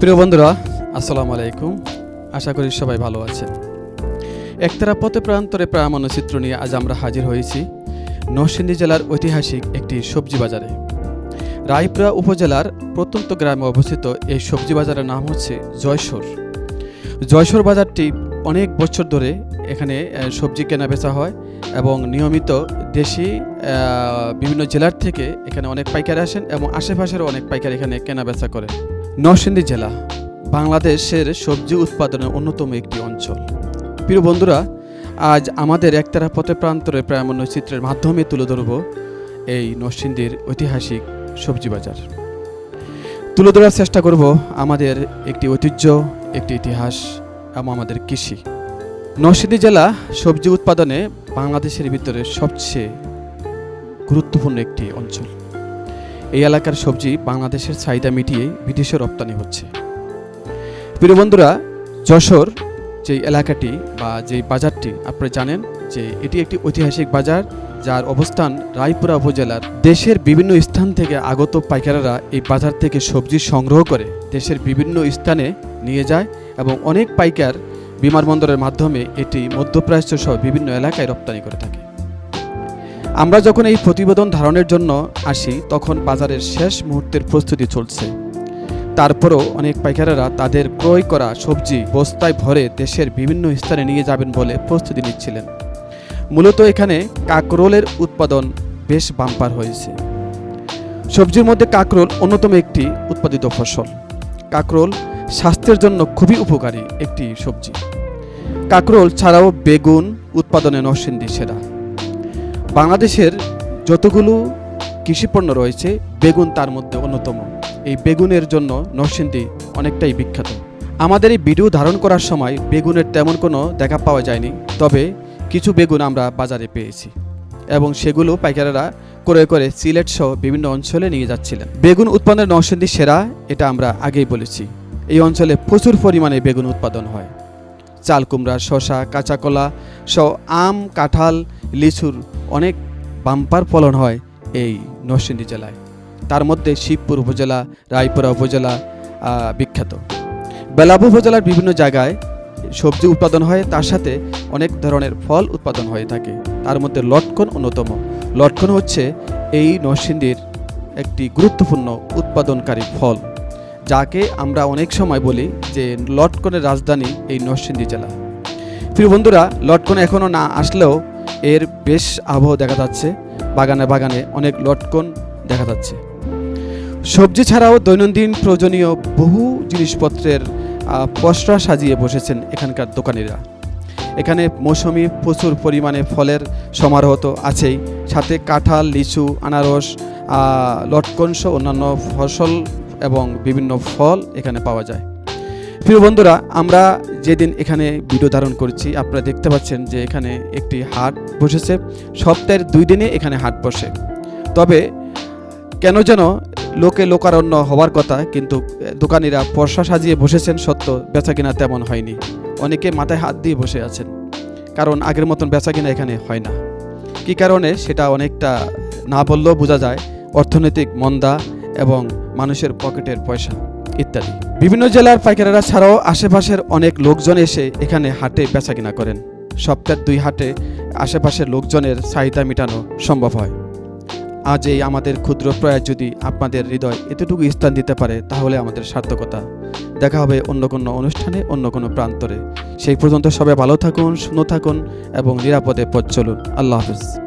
প্রিয় বন্ধুরা, আসসালামু আলাইকুম। আশা করি সবাই ভালো আছেন। একতারা পথে প্রান্তরে প্রামাণ্য চিত্র নিয়ে আজ আমরা হাজির হয়েছি নরসিংদী জেলার ঐতিহাসিক একটি সবজি বাজারে। রায়পুরা উপজেলার প্রত্যন্ত গ্রামে অবস্থিত এই সবজি বাজারের নাম হচ্ছে জয়সর। জয়সর বাজারটি অনেক বছর ধরে এখানে সবজি কেনা বেচা হয় এবং নিয়মিত দেশি বিভিন্ন জেলার থেকে এখানে অনেক পাইকারি আসেন এবং আশেপাশেরও অনেক পাইকারি এখানে কেনা বেচা করে নরসিংদী জেলা, বাংলাদেশের সবজি উৎপাদনের অন্যতম একটি অঞ্চল। প্রিয় বন্ধুরা, আজ আমাদের একতারা পথে প্রান্তরে প্রায়মন্য চিত্রের মাধ্যমে তুলে ধরব এই নরসিংদীর ঐতিহাসিক সবজি বাজার। তুলে ধরার চেষ্টা করব আমাদের একটি ঐতিহ্য, একটি ইতিহাস এবং আমাদের কৃষি। নরসিংদী জেলা সবজি উৎপাদনে বাংলাদেশের ভিতরে সবচেয়ে গুরুত্বপূর্ণ একটি অঞ্চল। এই এলাকার সবজি বাংলাদেশের চাহিদা মিটিয়ে বিদেশে রপ্তানি হচ্ছে। প্রিয় বন্ধুরা, যশোর যে এলাকাটি বা যে বাজারটি, আপনারা জানেন যে এটি একটি ঐতিহাসিক বাজার যার অবস্থান রায়পুরা উপজেলার দেশের বিভিন্ন স্থান থেকে আগত পাইকাররা এই বাজার থেকে সবজি সংগ্রহ করে দেশের বিভিন্ন স্থানে নিয়ে যায় এবং অনেক পাইকার বিমানবন্দরের মাধ্যমে এটি মধ্যপ্রাচ্য সহ বিভিন্ন এলাকায় রপ্তানি করে থাকে। আমরা যখন এই প্রতিবেদন ধারণের জন্য আসি, তখন বাজারের শেষ মুহূর্তের প্রস্তুতি চলছে। তারপরও অনেক পাইকারেরা তাদের ক্রয় করা সবজি বস্তায় ভরে দেশের বিভিন্ন স্থানে নিয়ে যাবেন বলে প্রস্তুতি নিচ্ছিলেন। মূলত এখানে কাকরোলের উৎপাদন বেশ বাম্পার হয়েছে। সবজির মধ্যে কাকরোল অন্যতম একটি উৎপাদিত ফসল। কাকরোল স্বাস্থ্যের জন্য খুবই উপকারী একটি সবজি। কাকরোল ছাড়াও বেগুন উৎপাদনে নরসিংদী সেরা। বাংলাদেশের যতগুলো কৃষিপণ্য রয়েছে, বেগুন তার মধ্যে অন্যতম। এই বেগুনের জন্য নরসিংদী অনেকটাই বিখ্যাত। আমাদের এই ভিডিও ধারণ করার সময় বেগুনের তেমন কোনো দেখা পাওয়া যায়নি, তবে কিছু বেগুন আমরা বাজারে পেয়েছি এবং সেগুলো পাইকারেরা করে করে সিলেট সহ বিভিন্ন অঞ্চলে নিয়ে যাচ্ছিলেন। বেগুন উৎপাদনের নরসিংদী সেরা, এটা আমরা আগেই বলেছি। এই অঞ্চলে প্রচুর পরিমাণে বেগুন উৎপাদন হয়। চাল কুমড়া শশা কাঁচা কলা সহ আম, কাঁঠাল, লিচুর অনেক বাম্পার ফলন হয় এই নরসিংদী জেলায়। তার মধ্যে শিবপুর উপজেলা, রায়পুরা উপজেলা বিখ্যাত। বেলাব উপজেলার বিভিন্ন জায়গায় সবজি উৎপাদন হয়, তার সাথে অনেক ধরনের ফল উৎপাদন হয়ে থাকে। তার মধ্যে লটকন অন্যতম। লটকন হচ্ছে এই নরসিংদীর একটি গুরুত্বপূর্ণ উৎপাদনকারী ফল। যাকে আমরা অনেক সময় বলি যে লটকনের রাজধানী এই নরসিংদী জেলা। প্রিয় বন্ধুরা লটকন এখনও না আসলেও এর বেশ আবহ দেখা যাচ্ছে। বাগানে বাগানে অনেক লটকন দেখা যাচ্ছে। সবজি ছাড়াও দৈনন্দিন প্রয়োজনীয় বহু জিনিসপত্রের পসরা সাজিয়ে বসেছেন এখানকার দোকানিরা। এখানে মৌসুমি প্রচুর পরিমাণে ফলের সমারোহ তো আছেই। সাথে কাঁঠাল লিচু আনারস আহ, লটকন সহ অন্যান্য ফসল এবং বিভিন্ন ফল এখানে পাওয়া যায়। প্রিয় বন্ধুরা, আমরা যেদিন এখানে ভিডিও ধারণ করছি, আপনারা দেখতে পাচ্ছেন যে এখানে একটি হাট বসেছে। সপ্তাহের দুই দিনে এখানে হাট বসে। তবে কেন যেন লোকে লোকারণ্য হওয়ার কথা, কিন্তু দোকানিরা পর্সা সাজিয়ে বসেছেন, সত্য বেচা কিনা তেমন হয়নি। অনেকে মাথায় হাত দিয়ে বসে আছেন, কারণ আগের মতন বেচা কিনা এখানে হয় না। কি কারণে? সেটা অনেকটা না বললেও বোঝা যায়। অর্থনৈতিক মন্দা এবং মানুষের পকেটের পয়সা, ইত্যাদি। বিভিন্ন জেলার পাইকারেরা ছাড়াও আশেপাশের অনেক লোকজন এসে এখানে হাটে বেচা কিনা করেন। সপ্তাহের দুই হাটে আশেপাশের লোকজনের চাহিদা মেটানো সম্ভব হয়। আজ এই আমাদের ক্ষুদ্র প্রয়াস যদি আপনাদের হৃদয় এতটুকু স্থান দিতে পারে, তাহলে আমাদের সার্থকতা। দেখা হবে অন্য কোনো অনুষ্ঠানে, অন্য কোনো প্রান্তরে। সেই পর্যন্ত সবাই ভালো থাকুন সুন্দর থাকুন, এবং নিরাপদে পথ চলুন। আল্লাহ হাফিজ।